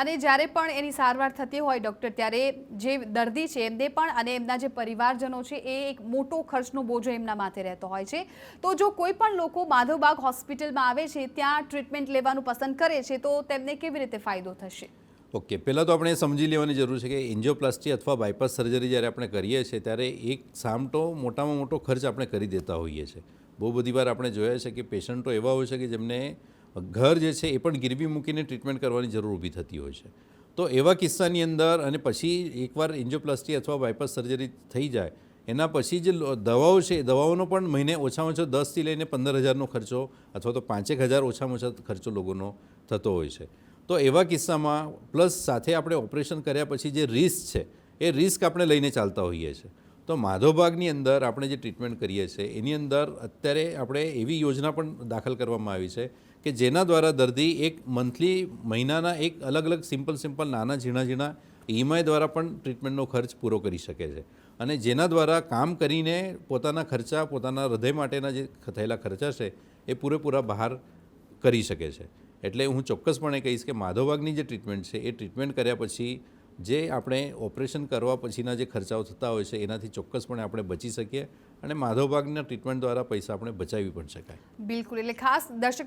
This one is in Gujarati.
અને જ્યારે પણ એની સારવાર થતી હોય ડૉક્ટર, ત્યારે જે દર્દી છે, એમને પણ અને એમના જે પરિવારજનો છે, એ એક મોટો ખર્ચનો બોજો એમના માથે રહેતો હોય છે. તો જો કોઈ પણ લોકો માધવબાગ હોસ્પિટલમાં આવે છે, ત્યાં ટ્રીટમેન્ટ લેવાનું પસંદ કરે છે, તો તેમને કેવી રીતે ફાયદો થશે? ઓકે, પહેલાં તો આપણે સમજી લેવાની જરૂર છે કે એન્જિયોપ્લાસ્ટી અથવા બાયપાસ સર્જરી જ્યારે આપણે કરીએ છીએ, ત્યારે એક સામટો મોટામાં મોટો ખર્ચ આપણે કરી દેતા હોઈએ છીએ. બહુ બધી વાર આપણે જોયા છે કે પેશન્ટો એવા હોય છે કે જેમને ઘર જે છે એ પણ ગીરવી મૂકીને ટ્રીટમેન્ટ કરવાની જરૂર ઊભી થતી હોય છે. તો એવા કિસ્સાની અંદર અને પછી એકવાર એન્જિયોપ્લાસ્ટી અથવા બાયપાસ સર્જરી થઈ જાય, એના પછી જે દવાઓ છે, એ દવાઓનો પણ મહિને ઓછામાં ઓછો દસથી લઈને પંદર હજારનો ખર્ચો અથવા તો પાંચેક હજાર ઓછામાં ઓછા ખર્ચો લોકોનો થતો હોય છે. તો એવા કિસ્સામાં, પ્લસ સાથે આપણે ઓપરેશન કર્યા પછી જે રિસ્ક છે, એ રિસ્ક આપણે લઈને ચાલતા હોઈએ છીએ તો માધવબાગની અંદર આપણે જે ટ્રીટમેન્ટ કરીએ છીએ, એની અંદર અત્યારે આપણે એવી યોજના પણ દાખલ કરવામાં આવી છે કે જેના દ્વારા દર્દી એક મંથલી મહિનાના એક અલગ અલગ સિમ્પલ સિમ્પલ નાના ઝીણા ઝીણા ઈએમઆઈ દ્વારા પણ ટ્રીટમેન્ટનો ખર્ચ પૂરો કરી શકે છે. અને જેના દ્વારા કામ કરીને પોતાના ખર્ચા, પોતાના હૃદય માટેના જે થયેલા ખર્ચા છે, એ પૂરેપૂરા બહાર કરી શકે છે. એટલે હું ચોક્કસપણે કહીશ કે માધવબાગની જે ટ્રીટમેન્ટ છે, એ ટ્રીટમેન્ટ કર્યા પછી જે આપણે ઓપરેશન કરવા પછીના જે ખર્ચાઓ થતા હોય છે, એનાથી ચોક્કસપણે આપણે બચી શકીએ અને માધવબાગના ટ્રીટમેન્ટ દ્વારા પૈસા આપણે બચાવી પણ શકાય. બિલકુલ. એટલે ખાસ દર્શક